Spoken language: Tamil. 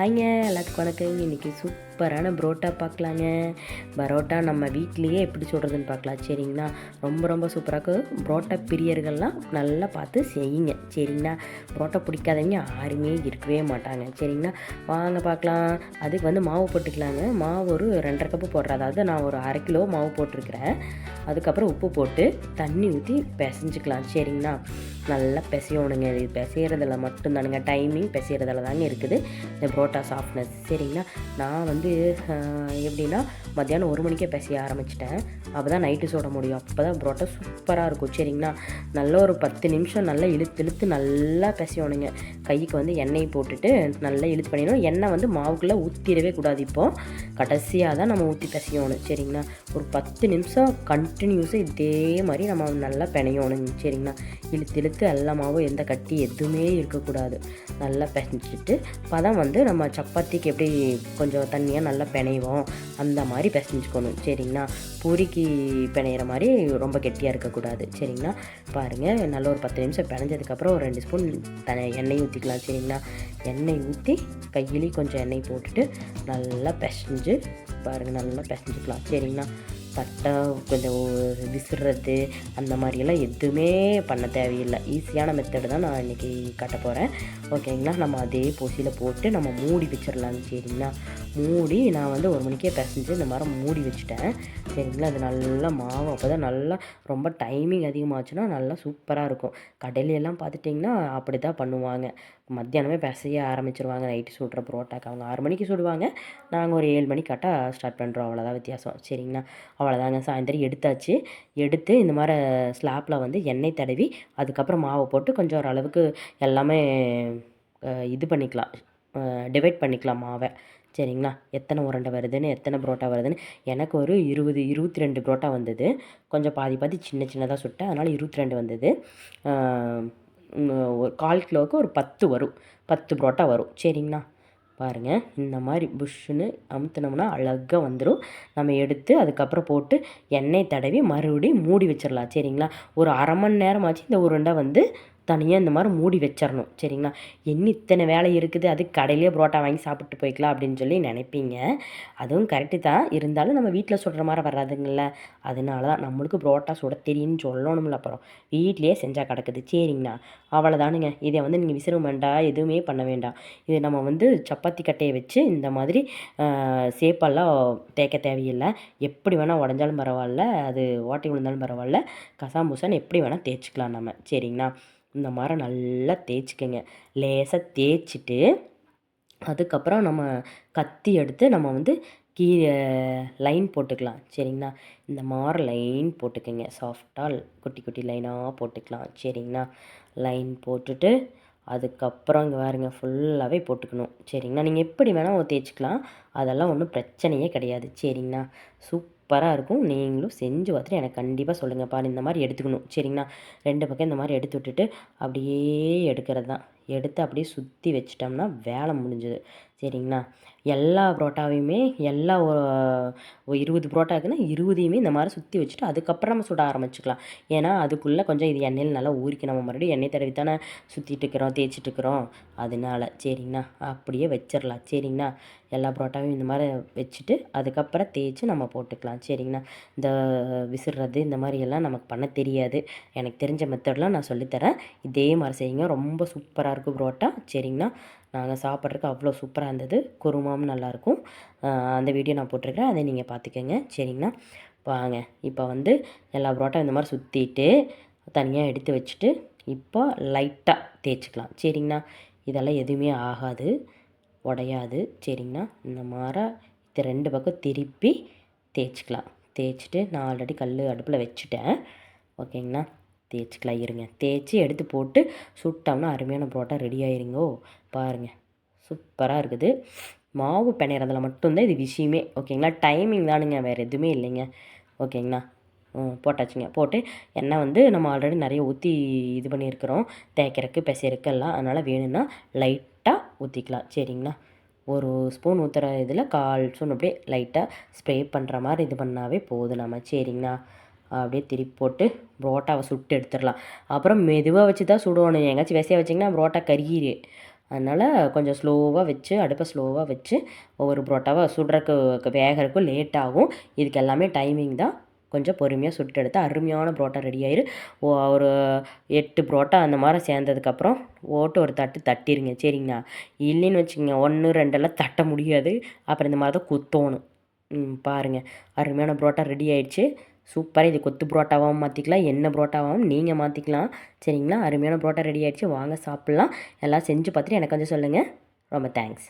ஹாய்ங்க எல்லாத்துக்கும் வணக்கம் இன்றைக்கி சூப் சூப்பரான பரோட்டா பார்க்கலாங்க. பரோட்டா நம்ம வீட்லேயே எப்படி சொல்கிறதுன்னு பார்க்கலாம். சரிங்களா? ரொம்ப ரொம்ப சூப்பராக இருக்கும் பரோட்டா பிரியர்கள்லாம் நல்லா பார்த்து செய்யுங்க. சரிங்களா? பரோட்டா பிடிக்காதவங்க யாருமே இருக்கவே மாட்டாங்க. சரிங்களா? வாங்க பார்க்கலாம். அதுக்கு வந்து மாவு போட்டுக்கலாங்க. மாவு ஒரு ரெண்டரை கப்பு போடுற அதாவது நான் ஒரு அரை கிலோ மாவு போட்டிருக்கிறேன். அதுக்கப்புறம் உப்பு போட்டு தண்ணி ஊற்றி பிசைஞ்சிக்கலாம். சரிங்களா? நல்லா பிசையணுங்க. இது பிசைகிறதுல மட்டும்தானுங்க. டைமிங் பிசைகிறதுல தாங்க இருக்குது. இந்த புரோட்டா சாஃப்ட்னஸ் சரிங்களா? நான் வந்து ஆஹ், எப்படின்னா மத்தியானம் ஒரு மணிக்கே பிசைய ஆரம்பிச்சிட்டேன். அப்போ தான் நைட்டு சுட முடியும். அப்போ தான் புரோட்டா சூப்பராக இருக்கும். சரிங்களா? நல்ல ஒரு பத்து நிமிஷம் நல்லா இழுத்து இழுத்து நல்லா பிசையணுங்க. கைக்கு வந்து எண்ணெய் போட்டுட்டு நல்லா இழுத்து பண்ணிடணும். எண்ணெய் வந்து மாவுக்குள்ளே ஊற்றிடவே கூடாது இப்போது கடைசியாக தான் நம்ம ஊற்றி பிசையணும். சரிங்களா? ஒரு பத்து நிமிஷம் கண்டினியூஸாக இதே மாதிரி நம்ம நல்லா பிணையணும். சரிங்களா? இழுத்து இழுத்து எல்லா மாவும் எந்த கட்டி எதுவுமே இருக்கக்கூடாது. நல்லா பிசைஞ்சிட்டு பதம் வந்து நம்ம சப்பாத்திக்கு எப்படி கொஞ்சம் தண்ணியாக நல்லா பிணைவோம். அந்த மாதிரி பிசைஞ்சுக்கணும் சரிங்களா? பூரிக்கு பிணையிற மாதிரி ரொம்ப கெட்டியாக இருக்கக்கூடாது. சரிங்களா? பாருங்கள் நல்ல ஒரு பத்து நிமிஷம் பிணைஞ்சதுக்கப்புறம் ஒரு ரெண்டு ஸ்பூன் த எண்ணெய் ஊற்றிக்கலாம் சரிங்களா? எண்ணெய் ஊற்றி கையிலேயும் கொஞ்சம் எண்ணெய் போட்டுட்டு நல்லா பிசைஞ்சு பாருங்கள் நல்லா பிசைஞ்சுக்கலாம். சரிங்களா? பட்டா கொஞ்சம் விசிறது அந்த மாதிரியெல்லாம் எதுவுமே பண்ண தேவையில்லை. ஈஸியான மெத்தடு தான் நான் இன்றைக்கி காட்ட போகிறேன் ஓகேங்களா நம்ம அதே பொசியில் போட்டு நம்ம மூடி வச்சிடலாம். சரிங்களா? மூடி நான் வந்து ஒரு மணிக்கே பிசைஞ்சு இந்த மாதிரி மூடி வச்சுட்டேன். சரிங்களா? அது நல்லா மாவு அப்போ தான் நல்லா ரொம்ப டைமிங் அதிகமாகச்சுன்னா நல்லா சூப்பராக இருக்கும். கடையிலெல்லாம் பார்த்துட்டிங்கன்னா அப்படி தான் பண்ணுவாங்க. மத்தியானமே பிசைய ஆரம்பிச்சிருவாங்க நைட்டு சுடுற புரோட்டாக்கு. அவங்க ஆறு மணிக்கு சுடுவாங்க. நாங்கள் ஒரு ஏழு மணிக்கு கரெக்டாக ஸ்டார்ட் பண்ணுறோம் அவ்வளோதான் வித்தியாசம். சரிங்கண்ணா அவ்வளோதாங்க சாயந்தரம் எடுத்தாச்சு. எடுத்து இந்த மாதிரி ஸ்லாப்பில் வந்து எண்ணெய் தடவி அதுக்கப்புறம் மாவை போட்டு கொஞ்சம் ஓரளவுக்கு எல்லாமே இது பண்ணிக்கலாம். டிவைட் பண்ணிக்கலாம் மாவை. சரிங்களா? எத்தனை உருண்டை வருதுன்னு எத்தனை புரோட்டா வருதுன்னு. எனக்கு ஒரு இருபது இருபத்தி ரெண்டு புரோட்டா வந்தது. கொஞ்சம் பாதி பாதி சின்ன சின்னதாக சுட்டேன். அதனால் இருபத்தி ரெண்டு வந்தது ஒரு கால் கிலோவுக்கு ஒரு பத்து வரும். பத்து புரோட்டா வரும். சரிங்களா? பாருங்கள் இந்த மாதிரி புஷ்ஷுன்னு அமுத்துனோம்னா அழகாக வந்துடும் நம்ம எடுத்து அதுக்கப்புறம் போட்டு எண்ணெய் தடவி மறுபடியும் மூடி வச்சிடலாம் சரிங்களா? ஒரு அரை மணி நேரமாச்சு இந்த உருண்டை வந்து தனியாக இந்த மாதிரி மூடி வச்சிடணும் சரிங்களா? என்ன இத்தனை வேலை இருக்குது? அது கடையிலேயே புரோட்டா வாங்கி சாப்பிட்டு போய்க்கலாம் அப்படின்னு சொல்லி நினைப்பீங்க. அதுவும் கரெக்டு தான். இருந்தாலும் நம்ம வீட்டில் சுடுற மாதிரி வராதுங்கள அதனால தான் நம்மளுக்கு புரோட்டா சுட தெரியும்னு சொல்லணும்ல அப்புறம். வீட்லேயே செஞ்சால் கிடக்குது. சரிங்கண்ணா அவ்வளோதானுங்க இதை வந்து நீங்கள் விசிற வேண்டாம் எதுவுமே பண்ண வேண்டாம். இது நம்ம வந்து சப்பாத்தி கட்டையை வச்சு இந்த மாதிரி சேப்பெல்லாம் தேய்க்க தேவையில்லை. எப்படி வேணால் உடஞ்சாலும் பரவாயில்ல. அது ஓட்டி விழுந்தாலும் பரவாயில்ல. கசாம்பூசான்னு எப்படி வேணால் தேய்ச்சிக்கலாம் நம்ம. சரிங்கண்ணா இந்த மாதிரி நல்லா தேய்ச்சிக்கங்க. லேசாக தேய்ச்சிட்டு அதுக்கப்புறம் நம்ம கத்தி எடுத்து நம்ம வந்து கீழே லைன் போட்டுக்கலாம். சரிங்களா? இந்த மாதிரி லைன் போட்டுக்கோங்க. சாஃப்டாக குட்டி குட்டி லைனாக போட்டுக்கலாம். சரிங்களா? லைன் போட்டுட்டு அதுக்கப்புறம் இங்கே பாருங்க ஃபுல்லாகவே போட்டுக்கணும். சரிங்களா? நீங்கள் எப்படி வேணால் தேய்ச்சிக்கலாம். அதெல்லாம் ஒன்றும் பிரச்சனையே கிடையாது. சரிங்களா? சூப்பராக இருக்கும். நீங்களும் செஞ்சு பார்த்துட்டு எனக்கு கண்டிப்பாக சொல்லுங்கள் பாரு இந்த மாதிரி எடுத்துக்கணும். சரிங்களா? ரெண்டு பக்கம் இந்த மாதிரி எடுத்து விட்டுட்டு அப்படியே எடுக்கிறது தான் எடுத்து அப்படியே சுற்றி வச்சிட்டோம்னா வேலை முடிஞ்சுது. சரிங்களா? எல்லா புரோட்டாவையுமே எல்லா இருபது புரோட்டா இருக்குன்னா இருபதையுமே இந்த மாதிரி சுற்றி வச்சுட்டு அதுக்கப்புறம் நம்ம சுட ஆரம்பிச்சுக்கலாம். ஏன்னா அதுக்குள்ளே கொஞ்சம் இது எண்ணெயில் நல்லா ஊறிக்க. நம்ம மறுபடியும் எண்ணெய் தடவி தானே சுற்றிட்டு இருக்கிறோம் தேய்ச்சிட்டு இருக்கிறோம். அதனால சரிங்கண்ணா அப்படியே வச்சிடலாம். சரிங்கண்ணா எல்லா புரோட்டாவையும் இந்த மாதிரி வச்சுட்டு அதுக்கப்புறம் தேய்ச்சி நம்ம போட்டுக்கலாம். சரிங்கண்ணா இந்த விசிறது இந்த மாதிரி எல்லாம் நமக்கு பண்ண தெரியாது. எனக்கு தெரிஞ்ச மெத்தட்லாம் நான் சொல்லித்தரேன். இதே மாதிரி செய்யுங்க. ரொம்ப சூப்பராக இருக்கும் புரோட்டா. சரிங்கண்ணா நாங்கள் சாப்பிட்றதுக்கு அவ்வளோ சூப்பராக இருந்தது. குருமாவும் நல்லாயிருக்கும் அந்த வீடியோ நான் போட்டிருக்கிறேன். அதை நீங்கள் பார்த்துக்கோங்க. சரிங்கண்ணா வாங்க. இப்போ வந்து எல்லா புரோட்டா இந்த மாதிரி சுற்றிட்டு தனியாக எடுத்து வச்சுட்டு இப்போ லைட்டாக தேய்ச்சிக்கலாம். சரிங்கண்ணா இதெல்லாம் எதுவுமே ஆகாது. உடையாது. சரிங்கண்ணா இந்த மாதிரி இது ரெண்டு பக்கம் திருப்பி தேய்ச்சிக்கலாம். தேய்ச்சிட்டு நான் ஆல்ரெடி கல் அடுப்பில் வச்சுட்டேன். ஓகேங்கண்ணா தேய்ச்சிக்கலாம் இருங்க. தேய்ச்சி எடுத்து போட்டு சுட்டோம்னா அருமையான புரோட்டா ரெடி ஆயிருங்கோ. பாருங்கள் சூப்பராக இருக்குது. மாவு பிணையிறதுல மட்டும்தான் இது விஷயமே. ஓகேங்களா? டைமிங் தானுங்க. வேறு எதுவுமே இல்லைங்க. ஓகேங்களா? ம் போட்டாச்சுங்க. போட்டு எண்ணெய் வந்து நம்ம ஆல்ரெடி நிறைய ஊற்றி இது பண்ணியிருக்கிறோம். தேய்க்கிறக்கு பிசைறதுக்கு எல்லாம் அதனால் வேணும்னா லைட்டாக ஊற்றிக்கலாம் சரிங்களா? ஒரு ஸ்பூன் ஊற்றுற இதில் கால் ஸ்பூன் அப்படியே லைட்டாக ஸ்ப்ரே பண்ணுற மாதிரி இது பண்ணாவே போதும் நம்ம. சரிங்கண்ணா அப்படியே திருப்பி போட்டு புரோட்டாவை சுட்டு எடுத்துடலாம். அப்புறம் மெதுவாக வச்சு தான் சுடணும். எங்கேயாச்சும் விசைய வச்சிங்கன்னா புரோட்டா கருகிரு. அதனால் கொஞ்சம் ஸ்லோவாக வச்சு அடுப்பை ஸ்லோவாக வச்சு ஒவ்வொரு புரோட்டாவை சுடுறக்கு வேகறதுக்கும் லேட் ஆகும். இதுக்கு எல்லாமே டைமிங் தான். கொஞ்சம் பொறுமையாக சுட்டு எடுத்து அருமையான புரோட்டா ரெடி ஆயிரு. ஓ ஒரு எட்டு புரோட்டா அந்த மாதிரி சேர்ந்ததுக்கப்புறம் ஓட்டு ஒரு தட்டு தட்டிடுங்க சரிங்கண்ணா இல்லைன்னு வச்சுக்கோங்க ஒன்று ரெண்டெல்லாம் தட்ட முடியாது. அப்புறம் இந்த மாதிரி தான் குத்தோணும். ம் பாருங்கள் அருமையான புரோட்டா ரெடி ஆயிடுச்சு. சூப்பராக இது கொத்து புரோட்டாவாகவும் மாற்றிக்கலாம் என்ன புரோட்டாவாகவும் நீங்கள் மாற்றிக்கலாம் சரிங்களா? அருமையான புரோட்டா ரெடி ஆகிடுச்சு வாங்க சாப்பிட்லாம். எல்லாம் செஞ்சு பார்த்துட்டு எனக்கு வந்து சொல்லுங்கள் ரொம்ப தேங்க்ஸ்